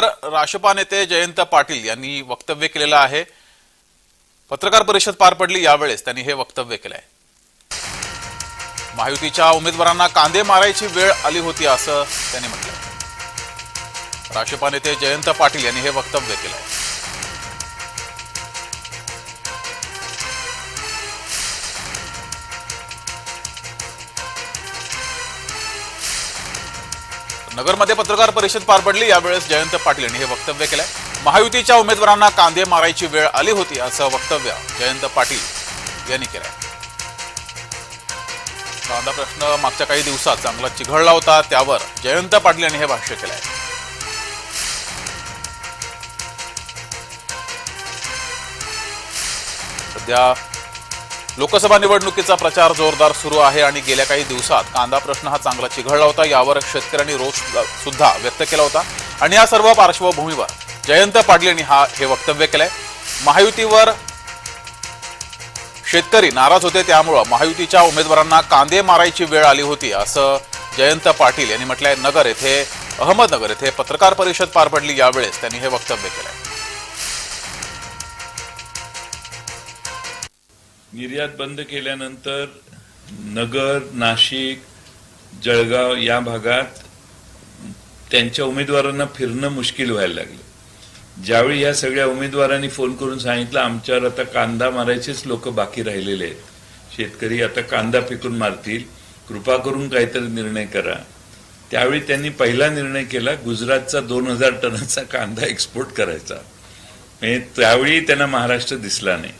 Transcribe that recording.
विषयावर राष्ट्रपा नेते जयंत पाटील यांनी वक्तव्य केलेलं आहे. पत्रकार परिषद पार पडली यावेळेस त्यांनी हे वक्तव्य केलं आहे महायुतीच्या उमेदवारांना कांदे मारायची वेळ आली होती असं त्यांनी म्हटलं राष्ट्रपा नेते जयंत पाटील यांनी हे वक्तव्य केलं आहे नगरमध्ये पत्रकार परिषद पार पडली. यावेळेस जयंत पाटील यांनी हे वक्तव्य केलंय. महायुतीच्या उमेदवारांना कांदे मारायची वेळ आली होती असं वक्तव्य जयंत पाटील यांनी केलंय. कांदा प्रश्न मागच्या काही दिवसात चांगला चिघळला होता त्यावर जयंत पाटील यांनी हे भाष्य केलंय. सध्या लोकसभा निवडणुकीचा प्रचार जोरदार सुरू आहे आणि गेल्या काही दिवसात कांदा प्रश्न हा चांगला चिघळला होता. यावर शेतकऱ्यांनी रोष सुद्धा व्यक्त केला होता. आणि या सर्व पार्श्वभूमीवर जयंत पाटील यांनी हा हे वक्तव्य केलंय. महायुतीवर शेतकरी नाराज होते त्यामुळं महायुतीच्या उमेदवारांना कांदे मारायची वेळ आली होती असं जयंत पाटील यांनी म्हटलंय. नगर येथे अहमदनगर येथे पत्रकार परिषद पार पडली यावेळेस त्यांनी हे वक्तव्य केलंय. निर्यात बंद केल्यानंतर नगर नाशिक जळगाव या भागात त्यांच्या उमेदवारांना फिरणं मुश्किल व्हायला लागलं. ज्यावेळी या सगळ्या उमेदवारांनी फोन करून सांगितलं आमच्यावर आता कांदा मारायचेच लोक बाकी राहिलेले आहेत. शेतकरी आता कांदा पिकून मारतील. कृपा करून काहीतरी निर्णय करा. त्यावेळी त्यांनी पहिला निर्णय केला गुजरातचा दोन हजार टनाचा कांदा एक्सपोर्ट करायचा. म्हणजे त्यावेळी त्यांना महाराष्ट्र दिसला नाही.